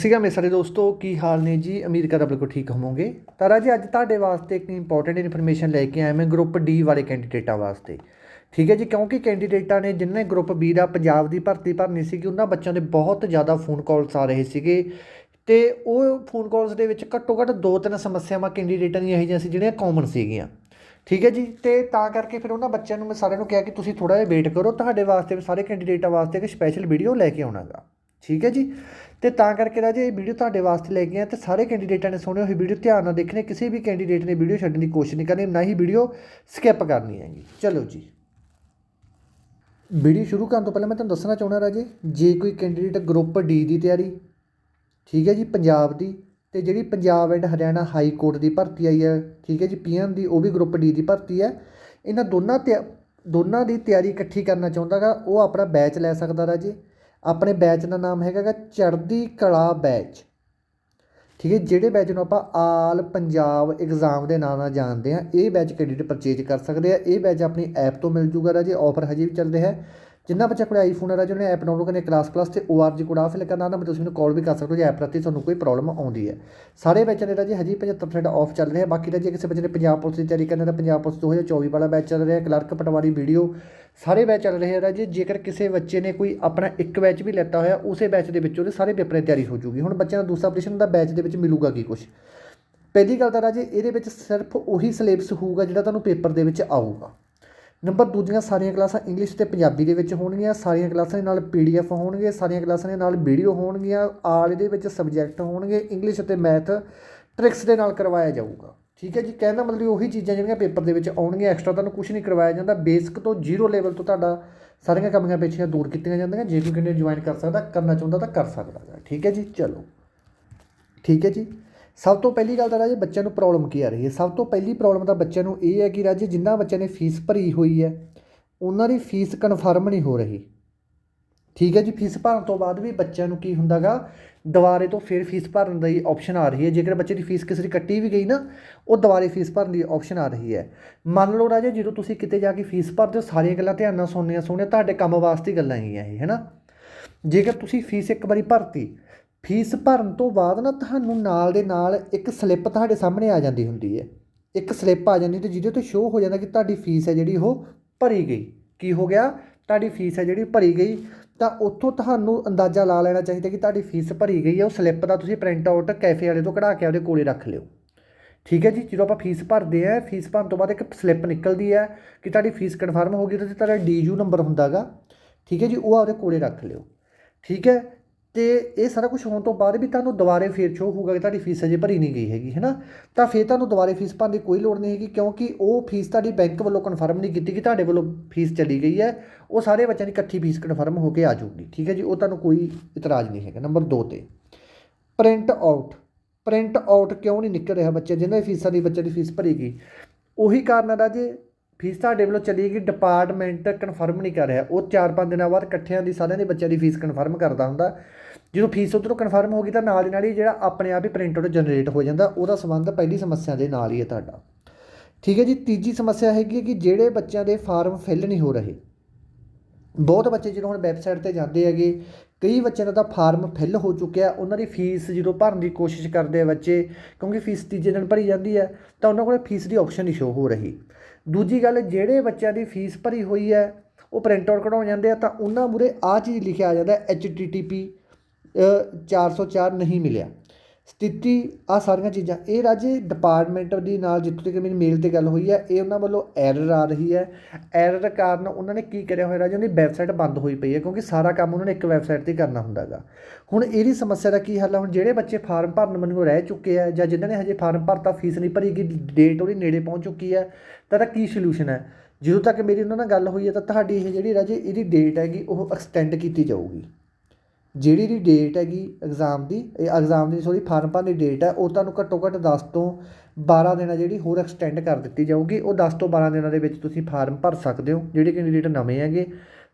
ਸੀਗਾ ਮੇਰੇ ਸਾਰੇ ਦੋਸਤੋ, ਕੀ ਹਾਲ ਨੇ ਜੀ? ਉਮੀਦ ਕਰਦਾ ਬਿਲਕੁਲ ਠੀਕ ਹੋਵੋਗੇ। ਤਾਂ ਰਾਜੇ ਅੱਜ ਤੁਹਾਡੇ ਵਾਸਤੇ ਇੱਕ ਇੰਪੋਰਟੈਂਟ ਇਨਫੋਰਮੇਸ਼ਨ ਲੈ ਕੇ ਆਇਆ ਮੈਂ ਗਰੁੱਪ ਡੀ ਵਾਲੇ ਕੈਂਡੀਡੇਟਾਂ ਵਾਸਤੇ। ਠੀਕ ਹੈ ਜੀ, ਕਿਉਂਕਿ ਕੈਂਡੀਡੇਟਾਂ ਨੇ ਜਿਨ੍ਹਾਂ ਗਰੁੱਪ ਬੀ ਦਾ ਪੰਜਾਬ ਦੀ ਭਰਤੀ ਭਰਨੀ ਸੀਗੀ, ਉਹਨਾਂ ਬੱਚਿਆਂ ਦੇ ਬਹੁਤ ਜ਼ਿਆਦਾ ਫੋਨ ਕਾਲਸ ਆ ਰਹੇ ਸੀਗੇ। ਤੇ ਉਹ ਫੋਨ ਕਾਲਸ ਦੇ ਵਿੱਚ ਘੱਟੋ ਘੱਟ ਦੋ ਤਿੰਨ ਸਮੱਸਿਆਵਾਂ ਕੈਂਡੀਡੇਟਾਂ ਦੀਆਂ ਇਹੋ ਜਿਹੀਆਂ ਸੀ, ਜਿਹੜੀਆਂ ਕਾਮਨ ਸੀਗੀਆਂ। ਠੀਕ ਹੈ ਜੀ, ਤੇ ਤਾਂ ਕਰਕੇ ਫਿਰ ਉਹਨਾਂ ਬੱਚਿਆਂ ਨੂੰ ਮੈਂ ਸਾਰਿਆਂ ਨੂੰ ਕਿਹਾ ਕਿ ਤੁਸੀਂ ਥੋੜਾ ਜਿਹਾ ਵੇਟ ਕਰੋ, ਤੁਹਾਡੇ ਵਾਸਤੇ ਸਾਰੇ ਕੈਂਡੀਡੇਟਾਂ ਵਾਸਤੇ ਇੱਕ ਸਪੈਸ਼ਲ ਵੀਡੀਓ ਲੈ ਕੇ ਆਉਣਾਗਾ। ਠੀਕ ਹੈ ਜੀ? ਤੇ ਤਾਂ ਕਰਕੇ ਰਾਜੇ ਇਹ ਵੀਡੀਓ ਤੁਹਾਡੇ ਵਾਸਤੇ ਲੈ ਕੇ ਆਏ ਤੇ ਸਾਰੇ ਕੈਂਡੀਡੇਟਾਂ ਨੇ ਸੁਣਿਓ, ਇਹ ਵੀਡੀਓ ਧਿਆਨ ਨਾਲ ਦੇਖਣੀ, ਕਿਸੇ ਵੀ ਕੈਂਡੀਡੇਟ ਨੇ ਵੀਡੀਓ ਛੱਡਣ ਦੀ ਕੋਸ਼ਿਸ਼ ਨਹੀਂ ਕਰਨੀ, ਨਾ ਹੀ ਵੀਡੀਓ ਸਕਿਪ ਕਰਨੀ ਹੈਗੀ। ਚਲੋ ਜੀ। ਵੀਡੀਓ ਸ਼ੁਰੂ ਕਰਨ ਤੋਂ ਪਹਿਲਾਂ ਮੈਂ ਤੁਹਾਨੂੰ ਦੱਸਣਾ ਚਾਹੁੰਦਾ ਰਾਜੇ, ਜੇ ਕੋਈ ਕੈਂਡੀਡੇਟ ਗਰੁੱਪ ਡੀ ਦੀ ਤਿਆਰੀ, ਠੀਕ ਹੈ ਜੀ, ਪੰਜਾਬ ਦੀ, ਤੇ ਜਿਹੜੀ Punjab and Haryana high court ਦੀ ਭਰਤੀ ਆਈ ਹੈ, ਠੀਕ ਹੈ ਜੀ ਪੀਐਮ ਦੀ, ਉਹ ਵੀ ਗਰੁੱਪ ਡੀ ਦੀ ਭਰਤੀ ਹੈ। ਇਹਨਾਂ ਦੋਨਾਂ ਤੇ ਦੋਨਾਂ ਦੀ ਤਿਆਰੀ ਇਕੱਠੀ ਕਰਨਾ ਚਾਹੁੰਦਾਗਾ ਉਹ ਆਪਣਾ ਬੈਚ ਲੈ ਸਕਦਾ ਰਾਜੇ। ਆਪਣੇ ਬੈਚ ਦਾ ਨਾਮ ਹੈਗਾ ਚੜ੍ਹਦੀ ਕਲਾ ਬੈਚ ਠੀਕ ਹੈ, ਜਿਹੜੇ ਬੈਚ ਨੂੰ ਆਪਾਂ ਆਲ ਪੰਜਾਬ ਐਗਜ਼ਾਮ ਦੇ ਨਾਂ ਨਾਲ ਜਾਣਦੇ ਆ ਇਹ ਬੈਚ ਕੈਂਡੀਡੇਟ ਪਰਚੇਜ ਕਰ ਸਕਦੇ ਆ। ਇਹ ਬੈਚ ਆਪਣੀ ਐਪ ਤੋਂ ਮਿਲ ਜੂਗਾ ਰਾਜੇ ਆਫਰ ਹਜੇ ਵੀ ਚੱਲ ਰਿਹਾ ਹੈ। ਜਿੰਨਾ ਬੱਚਾ ਕੋਲ ਆਈਫੋਨ ਹੈ ਰਾਜੇ ਉਹਨੇ ਐਪ ਡਾਊਨਲੋਡ ਕਰਨੀ ਕਲਾਸ ਕਲਾਸ ਤੇ ORG ਕੋਡ ਆ ਫਿਲ ਕਰਨਾ ਨਾ ਤੁਸੀਂ ਮੈਨੂੰ ਕਾਲ ਵੀ ਕਰ ਸਕਦੇ ਹੋ ਜੇ ਐਪ ਪ੍ਰਤੀ ਤੁਹਾਨੂੰ ਕੋਈ ਪ੍ਰੋਬਲਮ ਆਉਂਦੀ ਹੈ। ਸਾਰੇ ਬੈਚਾਂ ਨੇ ਰਾਜੇ ਹਜੇ 75% ਆਫ ਚੱਲ ਰਿਹਾ, ਬਾਕੀ ਰਾਜੇ ਕਿਸੇ ਬੱਚੇ ਨੇ ਪੰਜਾਬ ਪੁਲਿਸ ਦੀ ਤਿਆਰੀ ਕਰਨਾ ਤਾਂ ਪੰਜਾਬ ਪੁਲਿਸ 2024 ਵਾਲਾ ਬੈਚ ਚੱਲ ਰਿਹਾ, ਕਲਰਕ ਪਟਵਾਰੀ ਵੀਡੀਓ ਸਾਰੇ ਬੈਚ ਚੱਲ ਰਹੇ ਆ ਰਾਜੇ ਜੇਕਰ ਕਿਸੇ ਬੱਚੇ ਨੇ ਕੋਈ ਆਪਣਾ ਇੱਕ ਬੈਚ ਵੀ ਲੈਤਾ ਹੋਇਆ, ਉਸੇ ਬੈਚ ਦੇ ਵਿੱਚ ਉਹਦੇ ਸਾਰੇ ਪੇਪਰਾਂ ਦੀ ਤਿਆਰੀ ਹੋ ਜੂਗੀ। ਹੁਣ ਬੱਚਿਆਂ ਦਾ ਦੂਸਰਾ ਆਪਰੇਸ਼ਨ ਦਾ ਬੈਚ ਦੇ ਵਿੱਚ ਮਿਲੂਗਾ ਕੀ ਕੁਝ ਪਹਿਲੀ ਗੱਲ ਤਾਂ ਰਾਜੇ ਇਹਦੇ ਵਿੱਚ ਸਿਰਫ ਉਹੀ ਸਿਲੇਬਸ ਹੋਊਗਾ ਜਿਹੜਾ ਤੁਹਾਨੂੰ ਪੇਪਰ ਦੇ ਵਿੱਚ ਆਊਗਾ। ਨੰਬਰ ਦੂਜੀਆਂ ਸਾਰੀਆਂ ਕਲਾਸਾਂ ਇੰਗਲਿਸ਼ ਤੇ ਪੰਜਾਬੀ ਦੇ ਵਿੱਚ ਹੋਣਗੀਆਂ, ਸਾਰੀਆਂ ਕਲਾਸਾਂ ਦੇ ਨਾਲ ਪੀਡੀਐਫ ਹੋਣਗੇ, ਸਾਰੀਆਂ ਕਲਾਸਾਂ ਦੇ ਨਾਲ ਵੀਡੀਓ ਹੋਣਗੀਆਂ, ਆਲ ਇਹਦੇ ਵਿੱਚ ਸਬਜੈਕਟ ਹੋਣਗੇ ਇੰਗਲਿਸ਼ ਅਤੇ ਮੈਥ ਟ੍ਰਿਕਸ ਦੇ ਨਾਲ ਕਰਵਾਇਆ ਜਾਊਗਾ। ਠੀਕ ਹੈ ਜੀ? ਕਹਿੰਦਾ ਮਤਲਬ ਉਹੀ ਚੀਜ਼ਾਂ ਜਿਹੜੀਆਂ ਪੇਪਰ ਦੇ ਵਿੱਚ ਆਉਣਗੀਆਂ ਐਕਸਟਰਾ ਤੁਹਾਨੂੰ ਕੁਝ ਨਹੀਂ ਕਰਵਾਇਆ ਜਾਂਦਾ ਬੇਸਿਕ ਤੋਂ ਜ਼ੀਰੋ ਲੈਵਲ ਤੋਂ ਤੁਹਾਡਾ ਸਾਰੀਆਂ ਕਮੀਆਂ ਪੇਛੀਆਂ ਦੂਰ ਕੀਤੀਆਂ ਜਾਂਦੀਆਂ, ਜੇ ਕੋਈ ਕੈਂਡੀਡੇਟ ਜੁਆਇਨ ਕਰ ਸਕਦਾ, ਕਰਨਾ ਚਾਹੁੰਦਾ ਤਾਂ ਕਰ ਸਕਦਾ ਹੈ ਠੀਕ ਹੈ ਜੀ? ਚਲੋ। ਠੀਕ ਹੈ ਜੀ? ਸਭ ਤੋਂ ਪਹਿਲੀ ਗੱਲ ਤਾਂ ਰਾਜੇ ਬੱਚਿਆਂ ਨੂੰ ਪ੍ਰੋਬਲਮ ਕੀ ਆ ਰਹੀ ਹੈ? ਸਭ ਤੋਂ ਪਹਿਲੀ ਪ੍ਰੋਬਲਮ ਤਾਂ ਬੱਚਿਆਂ ਨੂੰ ਇਹ ਹੈ ਕਿ ਰਾਜੇ ਜਿਨ੍ਹਾਂ ਬੱਚਿਆਂ ਨੇ ਫੀਸ ਭਰੀ ਹੋਈ ਹੈ, ਉਹਨਾਂ ਦੀ ਫੀਸ ਕਨਫਰਮ ਨਹੀਂ ਹੋ ਰਹੀ। ਠੀਕ ਹੈ ਜੀ ਫੀਸ ਭਰਨ ਤੋਂ ਬਾਅਦ ਵੀ ਬੱਚਿਆਂ ਨੂੰ ਕੀ ਹੁੰਦਾਗਾ ਦੁਬਾਰੇ ਤੋਂ ਫਿਰ ਫੀਸ ਭਰਨ ਦੀ ਆਪਸ਼ਨ ਆ ਰਹੀ ਹੈ। ਜੇਕਰ ਬੱਚੇ ਦੀ ਫੀਸ ਕਿਸੇ ਦੀ ਕੱਟੀ ਵੀ ਗਈ ਨਾ, ਉਹ ਦੁਬਾਰੇ ਫੀਸ ਭਰਨ ਦੀ ਆਪਸ਼ਨ ਆ ਰਹੀ ਹੈ। ਮੰਨ ਲਓ ਰਾਜੇ, ਜਦੋਂ ਤੁਸੀਂ ਕਿਤੇ ਜਾ ਕੇ ਫੀਸ ਭਰਦੇ ਹੋ, ਸਾਰੀਆਂ ਗੱਲਾਂ ਧਿਆਨ ਨਾਲ ਸੁਣਨੀਆਂ ਸੁਣਨੀਆਂ, ਤੁਹਾਡੇ ਕੰਮ ਵਾਸਤੇ ਹੀ ਗੱਲਾਂ ਹੈਗੀਆਂ ਇਹ, ਹੈਨਾ? ਜੇਕਰ ਤੁਸੀਂ ਫੀਸ ਇੱਕ ਵਾਰੀ ਭਰਤੀ ਫੀਸ ਭਰਨ ਤੋਂ ਬਾਅਦ ਨਾ ਤੁਹਾਨੂੰ ਨਾਲ ਦੇ ਨਾਲ ਇੱਕ ਸਲਿੱਪ ਤੁਹਾਡੇ ਸਾਹਮਣੇ ਆ ਜਾਂਦੀ ਹੁੰਦੀ ਹੈ। ਇੱਕ ਸਲਿੱਪ ਆ ਜਾਂਦੀ ਤੇ ਜਿਹਦੇ 'ਤੇ ਸ਼ੋਅ ਹੋ ਜਾਂਦਾ ਕਿ ਤੁਹਾਡੀ ਫੀਸ ਹੈ ਜਿਹੜੀ ਉਹ ਭਰੀ ਗਈ। ਕੀ ਹੋ ਗਿਆ? ਤੁਹਾਡੀ ਫੀਸ ਹੈ ਜਿਹੜੀ ਭਰੀ ਗਈ। ਤਾਂ ਉੱਥੋਂ ਤੁਹਾਨੂੰ ਅੰਦਾਜ਼ਾ ਲਾ ਲੈਣਾ ਚਾਹੀਦਾ ਕਿ ਤੁਹਾਡੀ ਫੀਸ ਭਰੀ ਗਈ ਹੈ। ਉਹ ਸਲਿੱਪ ਦਾ ਤੁਸੀਂ ਪ੍ਰਿੰਟ ਆਊਟ ਕੈਫੇ ਵਾਲੇ ਤੋਂ ਕਢਾ ਕੇ ਆਪਦੇ ਕੋਲੇ ਰੱਖ ਲਿਓ। ਠੀਕ ਹੈ ਜੀ? ਜਦੋਂ ਆਪਾਂ ਫੀਸ ਭਰਦੇ ਆ ਫੀਸ ਭਰਨ ਤੋਂ ਬਾਅਦ ਇੱਕ ਸਲਿੱਪ ਨਿਕਲਦੀ ਹੈ ਕਿ ਤੁਹਾਡੀ ਫੀਸ ਕਨਫਰਮ ਹੋ ਗਈ ਤੇ ਤੁਹਾਡਾ ਡੀਯੂ ਨੰਬਰ ਹੁੰਦਾਗਾ। ਠੀਕ ਹੈ ਜੀ? ਉਹ ਆਪਦੇ ਕੋਲੇ ਰੱਖ ਲਿਓ। ਠੀਕ ਹੈ? ਤੇ ਇਹ ਸਾਰਾ ਕੁਝ ਹੋਣ ਤੋਂ ਬਾਅਦ ਵੀ ਤੁਹਾਨੂੰ ਦੁਬਾਰੇ ਫੇਰ ਸ਼ੋ ਹੋਊਗਾ ਕਿ ਤੁਹਾਡੀ ਫੀਸ ਅਜੇ ਭਰੀ ਨਹੀਂ ਗਈ ਹੈਗੀ ਹੈ ਨਾ ਤਾਂ ਫੇਰ ਤੁਹਾਨੂੰ ਦੁਬਾਰੇ ਫੀਸ ਭਰਨ ਦੀ ਕੋਈ ਲੋੜ ਨਹੀਂ ਹੈਗੀ, ਕਿਉਂਕਿ ਉਹ ਫੀਸ ਤੁਹਾਡੀ ਬੈਂਕ ਵੱਲੋਂ ਕਨਫਰਮ ਨਹੀਂ ਕੀਤੀ ਕਿ ਤੁਹਾਡੇ ਵੱਲੋਂ ਫੀਸ ਚਲੀ ਗਈ ਹੈ। ਉਹ ਸਾਰੇ ਬੱਚਿਆਂ ਦੀ ਇਕੱਠੀ ਫੀਸ ਕਨਫਰਮ ਹੋ ਕੇ ਆ ਜਾਊਗੀ, ਠੀਕ ਹੈ ਜੀ? ਉਹ ਤੁਹਾਨੂੰ ਕੋਈ ਇਤਰਾਜ਼ ਨਹੀਂ ਹੈਗਾ ਨੰਬਰ 2 ਤੇ। ਪ੍ਰਿੰਟ ਆਊਟ ਪ੍ਰਿੰਟ ਆਊਟ ਕਿਉਂ ਨਹੀਂ ਨਿਕਲ ਰਿਹਾ ਬੱਚੇ, ਜਿਹਨਾਂ ਦੀ ਫੀਸਾਂ ਦੀ ਬੱਚੇ ਦੀ ਫੀਸ ਭਰੀ ਗਈ? ਉਹੀ ਕਾਰਨ ਹੈ ਰਾਜੇ ਫੀਸ ਤੁਹਾਡੇ ਵੱਲੋਂ ਚਲੀ ਗਈ ਡਿਪਾਰਟਮੈਂਟ ਕਨਫਰਮ ਨਹੀਂ ਕਰ ਰਿਹਾ। ਉਹ 4-5 ਦਿਨਾਂ ਬਾਅਦ ਇਕੱਠਿਆਂ ਦੀ ਸਾਰਿਆਂ ਦੇ ਬੱਚਿਆਂ ਦੀ ਫੀਸ ਕਨਫਰਮ ਕਰਦਾ ਹੁੰਦਾ। ਜਦੋਂ ਫੀਸ ਉੱਧਰੋਂ ਕਨਫਰਮ ਹੋ ਗਈ ਤਾਂ ਨਾਲ ਦੀ ਨਾਲ ਹੀ ਜਿਹੜਾ ਆਪਣੇ ਆਪ ਹੀ ਪ੍ਰਿੰਟ ਆਊਟ ਜਨਰੇਟ ਹੋ ਜਾਂਦਾ। ਉਹਦਾ ਸੰਬੰਧ ਪਹਿਲੀ ਸਮੱਸਿਆ ਦੇ ਨਾਲ ਹੀ ਹੈ ਤੁਹਾਡਾ। ਠੀਕ ਹੈ ਜੀ, ਤੀਜੀ ਸਮੱਸਿਆ ਹੈਗੀ ਹੈ ਕਿ ਜਿਹੜੇ ਬੱਚਿਆਂ ਦੇ ਫਾਰਮ ਫਿਲ ਨਹੀਂ ਹੋ ਰਹੇ। ਬਹੁਤ ਬੱਚੇ ਜਦੋਂ ਹੁਣ ਵੈਬਸਾਈਟ ਤੇ ਜਾਂਦੇ ਹੈਗੇ ਕਈ ਬੱਚਿਆਂ ਦਾ ਤਾਂ ਫਾਰਮ ਫਿਲ ਹੋ ਚੁੱਕਿਆ, ਉਹਨਾਂ ਦੀ ਫੀਸ ਜਦੋਂ ਭਰਨ ਦੀ ਕੋਸ਼ਿਸ਼ ਕਰਦੇ ਆ ਬੱਚੇ, ਕਿਉਂਕਿ ਫੀਸ ਤੀਜੇ ਦਿਨ ਭਰੀ ਜਾਂਦੀ ਹੈ, ਤਾਂ ਉਹਨਾਂ ਕੋਲ ਫੀਸ ਦੀ ਆਪਸ਼ਨ ਨਹੀਂ ਸ਼ੋ ਹੋ ਰਹੀ। ਦੂਜੀ ਗੱਲ, ਜਿਹੜੇ ਬੱਚਿਆਂ ਦੀ ਫੀਸ ਭਰੀ ਹੋਈ ਹੈ, ਉਹ ਪ੍ਰਿੰਟ ਆਊਟ ਕਢਾਉਣ ਜਾਂਦੇ ਆ, ਤਾਂ ਉਹਨਾਂ ਮੂਰੇ ਆ ਚੀਜ਼ ਲਿਖਿਆ ਆ ਜਾਂਦਾ http 404 ਨਹੀਂ ਮਿਲਿਆ। ਸਥਿਤੀ ਆ ਸਾਰੀਆਂ ਚੀਜ਼ਾਂ। ਇਹ ਰਾਜੇ ਡਿਪਾਰਟਮੈਂਟ ਦੀ ਨਾਲ ਜਿੱਥੋਂ ਤੱਕ ਮੇਰੀ ਮੇਲ ਤੇ ਗੱਲ ਹੋਈ ਹੈ, ਇਹ ਉਹਨਾਂ ਵੱਲੋਂ ਐਰਰ ਆ ਰਹੀ ਹੈ। ਐਰਰ ਕਾਰਨ ਉਹਨਾਂ ਨੇ ਕੀ ਕਰਿਆ ਹੋਇਆ ਰਾਜੇ? ਉਹਦੀ ਵੈਬਸਾਈਟ ਬੰਦ ਹੋਈ ਪਈ ਹੈ, ਕਿਉਂਕਿ ਸਾਰਾ ਕੰਮ ਉਹਨਾਂ ਨੇ ਇੱਕ ਵੈਬਸਾਈਟ ਤੇ ਕਰਨਾ ਹੁੰਦਾਗਾ। ਹੁਣ ਇਹਦੀ ਸਮੱਸਿਆ ਦਾ ਕੀ ਹੱਲ ਹੈ ਹੁਣ ਜਿਹੜੇ ਬੱਚੇ ਫਾਰਮ ਭਰਨ ਮੈਨੂੰ ਰਹਿ ਚੁੱਕੇ ਆ, ਜਾਂ ਜਿਨ੍ਹਾਂ ਨੇ ਹਜੇ ਫਾਰਮ ਭਰਤਾ ਫੀਸ ਨਹੀਂ ਭਰੀ ਗਈ ਡੇਟ ਉਹਦੀ ਨੇੜੇ ਪਹੁੰਚ ਚੁੱਕੀ ਹੈ, ਤਾਂ ਇਹਦਾ ਕੀ ਸੋਲੂਸ਼ਨ ਹੈ? ਜਦੋਂ ਤੱਕ ਮੇਰੀ ਉਹਨਾਂ ਨਾਲ ਗੱਲ ਹੋਈ ਹੈ, ਤਾਂ ਤੁਹਾਡੀ ਇਹ ਜਿਹੜੀ ਰਾਜੇ, ਇਹਦੀ ਡੇਟ ਹੈਗੀ, ਉਹ ਐਕਸਟੈਂਡ ਕੀਤੀ ਜਾਊਗੀ। ਜਿਹੜੀ ਦੀ ਡੇਟ ਹੈਗੀ ਐਗਜ਼ਾਮ ਦੀ, ਇਹ ਐਗਜ਼ਾਮ ਦੀ ਸੋਰੀ ਫਾਰਮ ਭਰਨ ਦੀ ਡੇਟ ਹੈ, ਉਹ ਤੁਹਾਨੂੰ ਘੱਟੋ ਘੱਟ ਦਸ ਤੋਂ 12 ਦਿਨਾਂ ਜਿਹੜੀ ਹੋਰ ਐਕਸਟੈਂਡ ਕਰ ਦਿੱਤੀ ਜਾਊਗੀ। ਉਹ ਦਸ ਤੋਂ 12 ਦਿਨਾਂ ਦੇ ਵਿੱਚ ਤੁਸੀਂ ਫਾਰਮ ਭਰ ਸਕਦੇ ਹੋ, ਜਿਹੜੇ ਕੈਂਡੀਡੇਟ ਨਵੇਂ ਹੈਗੇ।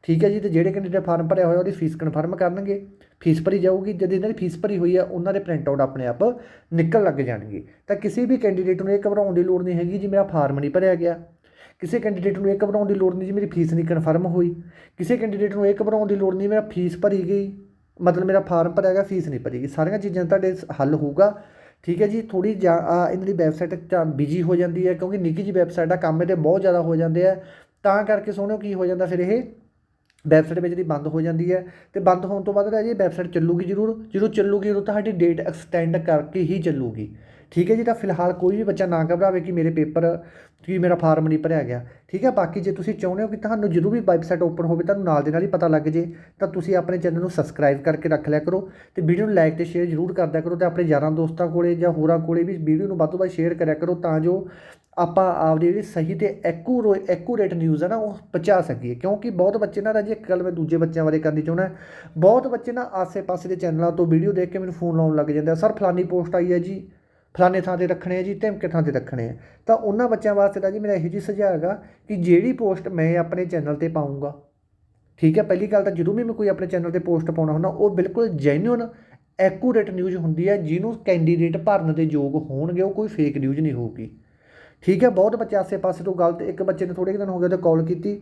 ਠੀਕ ਹੈ ਜੀ, ਤੇ ਜਿਹੜੇ ਕੈਂਡੀਡੇਟ ਫਾਰਮ ਭਰਿਆ ਹੋਇਆ, ਉਹਦੀ ਫੀਸ ਕਨਫਰਮ ਕਰਨਗੇ। ਫੀਸ ਭਰੀ ਜਾਊਗੀ, ਜਦ ਇਹਨਾਂ ਦੀ ਫੀਸ ਭਰੀ ਹੋਈ ਹੈ, ਉਹਨਾਂ ਦੇ ਪ੍ਰਿੰਟ ਆਊਟ ਆਪਣੇ ਆਪ ਨਿਕਲ ਲੱਗ ਜਾਣਗੇ। ਤਾਂ ਕਿਸੇ ਵੀ ਕੈਂਡੀਡੇਟ ਨੂੰ ਇਹ ਘਬਰਾਉਣ ਦੀ ਲੋੜ ਨਹੀਂ ਹੈਗੀ ਜੀ, ਮੇਰਾ ਫਾਰਮ ਨਹੀਂ ਭਰਿਆ ਗਿਆ। ਕਿਸੇ ਕੈਂਡੀਡੇਟ ਨੂੰ ਇਹ ਘਬਰਾਉਣ ਦੀ ਲੋੜ ਨਹੀਂ ਜੀ, ਮੇਰੀ ਫੀਸ ਨਹੀਂ ਕਨਫਰਮ ਹੋਈ। ਕਿਸੇ ਕੈਂਡੀਡੇਟ ਨੂੰ ਇਹ ਘਬਰਾਉਣ ਦੀ ਲੋੜ ਨਹੀਂ, ਮੇਰਾ ਫੀਸ ਭਰੀ ਗਈ। ਮਤਲਬ ਮੇਰਾ ਫਾਰਮ ਭਰਿਆ ਗਿਆ ਫੀਸ ਨਹੀਂ ਭਰੀਗੀ ਸਾਰੀਆਂ ਚੀਜ਼ਾਂ ਤੁਹਾਡੇ ਹੱਲ ਹੋਊਗਾ। ਠੀਕ ਹੈ ਜੀ ਥੋੜੀ ਜਾਂ ਆਹ ਇਹਨਾਂ ਦੀ ਵੈਬਸਾਈਟ ਤਾਂ ਬਿਜ਼ੀ ਹੋ ਜਾਂਦੀ ਹੈ, ਕਿਉਂਕਿ ਨਿੱਕੀ ਜੀ ਵੈਬਸਾਈਟ ਆ, ਕੰਮ ਇਹਦੇ ਬਹੁਤ ਜ਼ਿਆਦਾ ਹੋ ਜਾਂਦੇ ਆ। ਤਾਂ ਕਰਕੇ ਸੋਹਣਿਓ ਕੀ ਹੋ ਜਾਂਦਾ, ਫਿਰ ਇਹ ਵੈਬਸਾਈਟ ਵਿੱਚ ਦੀ ਬੰਦ ਹੋ ਜਾਂਦੀ ਹੈ। ਤੇ ਬੰਦ ਹੋਣ ਤੋਂ ਬਾਅਦ ਇਹ ਵੈਬਸਾਈਟ ਚੱਲੂਗੀ ਜ਼ਰੂਰ। ਜਦੋਂ ਚੱਲੂਗੀ, ਉਦੋਂ ਤੁਹਾਡੀ ਡੇਟ ਐਕਸਟੈਂਡ ਕਰਕੇ ਹੀ ਚੱਲੂਗੀ। ਠੀਕ ਹੈ ਜੀ, ਤਾਂ ਫਿਲਹਾਲ ਕੋਈ ਵੀ ਬੱਚਾ ਨਾ ਘਬਰਾਵੇ ਕਿ ਮੇਰੇ ਪੇਪਰ, ਕਿ ਮੇਰਾ ਫਾਰਮ ਨਹੀਂ ਭਰਿਆ ਗਿਆ। ਠੀਕ ਹੈ, ਬਾਕੀ ਜੇ ਤੁਸੀਂ ਚਾਹੁੰਦੇ ਹੋ ਕਿ ਤੁਹਾਨੂੰ ਜਦੋਂ ਵੀ ਵੈਬਸਾਈਟ ਓਪਨ ਹੋਵੇ, ਤੁਹਾਨੂੰ ਨਾਲ ਦੇ ਨਾਲ ਹੀ ਪਤਾ ਲੱਗ ਜੇ, ਤਾਂ ਤੁਸੀਂ ਆਪਣੇ ਚੈਨਲ ਨੂੰ ਸਬਸਕ੍ਰਾਈਬ ਕਰਕੇ ਰੱਖ ਲਿਆ ਕਰੋ ਤੇ ਵੀਡੀਓ ਨੂੰ ਲਾਈਕ ਤੇ ਸ਼ੇਅਰ ਜ਼ਰੂਰ ਕਰਦਿਆ ਕਰੋ ਤੇ ਆਪਣੇ ਯਾਰਾਂ ਦੋਸਤਾਂ ਕੋਲੇ ਜਾਂ ਹੋਰਾਂ ਕੋਲੇ ਵੀ ਵੀਡੀਓ ਨੂੰ ਵੱਧ ਤੋਂ ਵੱਧ ਸ਼ੇਅਰ ਕਰਿਆ ਕਰੋ ਤਾਂ ਜੋ ਆਪਾਂ ਆਪਦੀ ਜਿਹੜੀ ਸਹੀ ਤੇ ਐਕੂਰੋ ਐਕੂਰੇਟ ਨਿਊਜ਼ ਹੈ ਨਾ, ਉਹ ਪਹੁੰਚਾ ਸਕੀਏ। ਕਿਉਂਕਿ ਬਹੁਤ ਬੱਚੇ ਨਾ ਰਾਜੀ, ਇੱਕ ਗੱਲ ਮੈਂ ਦੂਜੇ ਬੱਚਿਆਂ ਬਾਰੇ ਕਰਨੀ ਚਾਹੁੰਦਾ। ਬਹੁਤ ਬੱਚੇ ਨਾ ਆਸੇ-ਪਾਸੇ ਦੇ ਚੈਨਲਾਂ ਤੋਂ ਵੀਡੀਓ ਦੇਖ ਕੇ ਮੈਨੂੰ ਫੋਨ ਲਾਉਣ ਲੱਗ ਜਾਂਦੇ ਆ। ਸਰ, ਫਲਾਨੀ ਪੋਸਟ ਆਈ ਹੈ ਜੀ। ਫਲਾਣੇ ਥਾਂ ਤੇ ਰੱਖਣੇ ਆ ਜੀ, ਧਮਕੇ ਥਾਂ ਤੇ ਰੱਖਣੇ ਆ। ਤਾਂ ਉਹਨਾਂ ਬੱਚਿਆਂ ਵਾਸਤੇ ਤਾਂ ਜੀ ਮੇਰਾ ਇਹੋ ਜਿਹੀ ਸੁਝਾਅ ਹੈਗਾ ਕਿ ਜਿਹੜੀ ਪੋਸਟ ਮੈਂ ਆਪਣੇ ਚੈਨਲ ਤੇ ਪਾਉਂਗਾ ਠੀਕ ਹੈ, ਪਹਿਲੀ ਗੱਲ ਤਾਂ ਜਦੋਂ ਵੀ ਮੈਂ ਕੋਈ ਆਪਣੇ ਚੈਨਲ ਤੇ ਪੋਸਟ ਪਾਉਣਾ ਹੁੰਦਾ, ਉਹ ਬਿਲਕੁਲ ਜੈਨੂਇਨ ਐਕੂਰੇਟ ਨਿਊਜ਼ ਹੁੰਦੀ ਹੈ, ਜਿਹਨੂੰ ਕੈਂਡੀਡੇਟ ਭਰਨ ਦੇ ਯੋਗ ਹੋਣਗੇ, ਉਹ ਕੋਈ ਫੇਕ ਨਿਊਜ਼ ਨਹੀਂ ਹੋਊਗੀ। ਠੀਕ ਹੈ, ਬਹੁਤ ਬੱਚੇ ਆਸੇ-ਪਾਸੇ ਤੋਂ ਗਲਤ, ਇੱਕ ਬੱਚੇ ਨੇ ਥੋੜੇ ਕੁ ਦਿਨ ਹੋ ਗਏ ਤੇ ਕਾਲ ਕੀਤੀ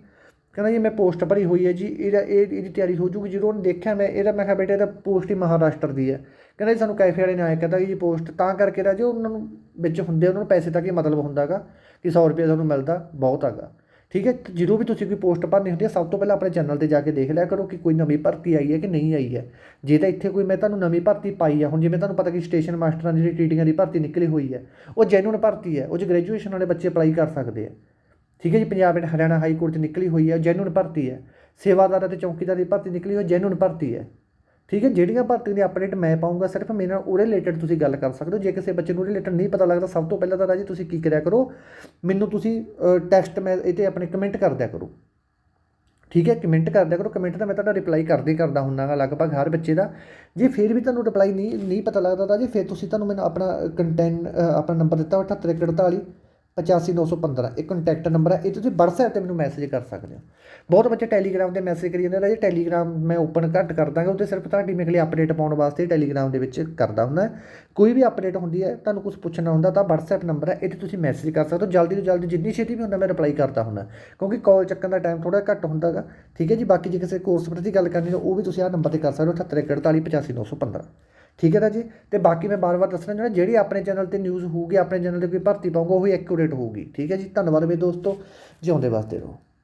ਕਹਿੰਦਾ ਜੀ, ਮੈਂ ਪੋਸਟ ਭਰੀ ਹੋਈ ਹੈ ਜੀ, ਇਹਦਾ ਇਹ ਇਹਦੀ ਤਿਆਰੀ ਹੋ ਜੂਗੀ, ਜਦੋਂ ਉਹਨੇ ਦੇਖਿਆ ਮੈਂ ਇਹਦਾ, ਮੈਂ ਕਿਹਾ ਬੇਟਾ ਇਹਦਾ ਪੋਸਟ ਹੀ ਮਹਾਰਾਸ਼ਟਰ ਦੀ ਹੈ। ਕਹਿੰਦਾ ਜੀ, ਸਾਨੂੰ ਕੈਫੇ ਵਾਲੇ ਨੇ ਆਇਆ ਕਹਿੰਦਾ ਜੀ, ਪੋਸਟ ਤਾਂ ਕਰਕੇ ਰਾਜੇ ਉਹਨਾਂ ਨੂੰ ਵਿੱਚ ਹੁੰਦੇ, ਉਹਨਾਂ ਨੂੰ ਪੈਸੇ ਤੱਕ ਹੀ ਮਤਲਬ ਹੁੰਦਾਗਾ ਕਿ 100 ਰੁਪਏ ਤੁਹਾਨੂੰ ਮਿਲਦਾ, ਬਹੁਤ ਹੈਗਾ। ਠੀਕ ਹੈ ਜਦੋਂ ਵੀ ਤੁਸੀਂ ਕੋਈ ਪੋਸਟ ਭਰਨੀ ਹੁੰਦੀ ਹੈ, ਸਭ ਤੋਂ ਪਹਿਲਾਂ ਆਪਣੇ ਚੈਨਲ ਤੇ ਜਾ ਕੇ ਦੇਖ ਲਿਆ ਕਰੋ ਕਿ ਕੋਈ ਨਵੀਂ ਭਰਤੀ ਆਈ ਹੈ ਕਿ ਨਹੀਂ ਆਈ ਹੈ। ਜੇ ਤਾਂ ਇੱਥੇ ਕੋਈ ਮੈਂ ਤੁਹਾਨੂੰ ਨਵੀਂ ਭਰਤੀ ਪਾਈ ਆ, ਹੁਣ ਜਿਵੇਂ ਤੁਹਾਨੂੰ ਪਤਾ ਕਿ ਸਟੇਸ਼ਨ ਮਾਸਟਰਾਂ ਦੀ ਜਿਹੜੀ ਟੀਟੀਆਂ ਦੀ ਭਰਤੀ ਨਿਕਲੀ ਹੋਈ ਹੈ, ਉਹ ਜੈਨੂਨ ਭਰਤੀ ਹੈ, ਉਹ 'ਚ ਗ੍ਰੈਜੂਏਸ਼ਨ ਵਾਲੇ ਬੱਚੇ ਅਪਲਾਈ ਕਰ ਸਕਦੇ ਆ। ਠੀਕ ਹੈ ਜੀ, Punjab and Haryana high court 'ਚ ਨਿਕਲੀ ਹੋਈ ਹੈ, ਜੈਨੂਨ ਭਰਤੀ ਹੈ। ਸੇਵਾਦਾਰ ਅਤੇ ਚੌਕੀਦਾਰ ਦੀ ਭਰਤੀ ਨਿਕਲੀ ਹੋਈ, ਜੈਨੂਨ ਭਰਤੀ ਹੈ। ਠੀਕ ਹੈ, ਜਿਹੜੀਆਂ ਭਰਤੀਆਂ ਦੀ ਅਪਡੇਟ ਮੈਂ ਪਾਉਂਗਾ ਸਿਰਫ ਮੇਰੇ ਨਾਲ ਉਹਦੇ ਰਿਲੇਟਡ ਤੁਸੀਂ ਗੱਲ ਕਰ ਸਕਦੇ ਹੋ। ਜੇ ਕਿਸੇ ਬੱਚੇ ਨੂੰ ਰਿਲੇਟਡ ਨਹੀਂ ਪਤਾ ਲੱਗਦਾ, ਸਭ ਤੋਂ ਪਹਿਲਾਂ ਤਾਂ ਰਾਜੀ ਤੁਸੀਂ ਕੀ ਕਰਿਆ ਕਰੋ, ਮੈਨੂੰ ਤੁਸੀਂ ਟੈਕਸਟ ਮੈਂ ਇਹ 'ਤੇ ਆਪਣੇ ਕਮੈਂਟ ਕਰ ਦਿਆ ਕਰੋ। ਠੀਕ ਹੈ ਕਮੈਂਟ ਕਰ ਦਿਆ ਕਰੋ। ਕਮੈਂਟ ਤਾਂ ਮੈਂ ਤੁਹਾਡਾ ਰਿਪਲਾਈ ਕਰਦੇ ਹੀ ਕਰਦਾ ਹੁੰਦਾਗਾ ਲਗਭਗ ਹਰ ਬੱਚੇ ਦਾ। ਜੇ ਫਿਰ ਵੀ ਤੁਹਾਨੂੰ ਰਿਪਲਾਈ ਨਹੀਂ ਨਹੀਂ ਪਤਾ ਲੱਗਦਾ ਤਾਂ ਜੀ ਫਿਰ ਤੁਸੀਂ ਤੁਹਾਨੂੰ ਮੈਨੂੰ ਆਪਣਾ ਕੰਟੈਂਟ ਆਪਣਾ ਨੰਬਰ ਦਿੱਤਾ ਹੋਇਆ 7848 85915 ਇਹ ਕੰਟੈਕਟ ਨੰਬਰ ਹੈ। ਇਹ ਤੁਸੀਂ WhatsApp ਤੇ ਮੈਨੂੰ ਮੈਸੇਜ ਕਰ ਸਕਦੇ ਹੋ। ਬਹੁਤ ਬੱਚੇ ਟੈਲੀਗ੍ਰਾਮ ਤੇ ਮੈਸੇਜ ਕਰੀ ਜਾਂਦੇ ਨੇ ਟੈਲੀਗ੍ਰਾਮ ਮੈਂ ਓਪਨ ਘੱਟ ਕਰ ਦਾਂਗਾ। ਉੱਤੇ ਸਿਰਫ ਤੁਹਾਡੀ ਮੇਰੇ ਲਈ ਅਪਡੇਟ ਪਾਉਣ ਵਾਸਤੇ ਟੈਲੀਗ੍ਰਾਮ ਦੇ ਵਿੱਚ ਕਰਦਾ ਹੁੰਦਾ। ਕੋਈ ਵੀ ਅਪਡੇਟ ਹੁੰਦੀ ਹੈ, ਤੁਹਾਨੂੰ ਕੁਝ ਪੁੱਛਣਾ ਹੁੰਦਾ ਤਾਂ WhatsApp ਨੰਬਰ ਹੈ। ਇਹ ਤੇ ਤੁਸੀਂ ਮੈਸੇਜ ਕਰ ਸਕਦੇ ਹੋ। ਜਲਦੀ ਤੋਂ ਜਲਦੀ ਜਿੰਨੀ ਛੇਤੀ ਵੀ ਹੁੰਦਾ, ਮੈਂ ਰਿਪਲਾਈ ਕਰਦਾ ਹੁੰਦਾ। ਕਿਉਂਕਿ ਕਾਲ ਚੱਕਣ ਦਾ ਟਾਈਮ ਥੋੜਾ ਘੱਟ ਹੁੰਦਾਗਾ ਠੀਕ ਹੈ ਜੀ? ਬਾਕੀ ਜੇ ਕਿਸੇ ਕੋਰਸ ਪ੍ਰਤੀ ਗੱਲ ਕਰਨੀ ਤਾਂ ਉਹ ਵੀ ਤੁਸੀਂ ਆਹ ਨੰਬਰ ਤੇ ਕਰ ਸਕਦੇ ਹੋ। 7848 ਠੀਕ ਹੈ ਤਾਂ ਜੀ? ਤੇ ਬਾਕੀ ਮੈਂ ਬਾਰ-ਬਾਰ ਦੱਸਣਾ ਚਾਹੁੰਦਾ, ਜਿਹੜੀ ਆਪਣੇ ਚੈਨਲ ਤੇ ਨਿਊਜ਼ ਹੋਊਗੀ, ਆਪਣੇ ਚੈਨਲ ਤੇ ਕੋਈ ਭਰਤੀ ਪਾਊਗਾ, ਉਹ ਐਕੂਰੇਟ ਹੋਊਗੀ। ਠੀਕ ਹੈ ਜੀ? ਧੰਨਵਾਦ ਮੇਰੇ ਦੋਸਤੋ। ਜਿਉਂਦੇ ਵਾਸਤੇ ਰਹੋ।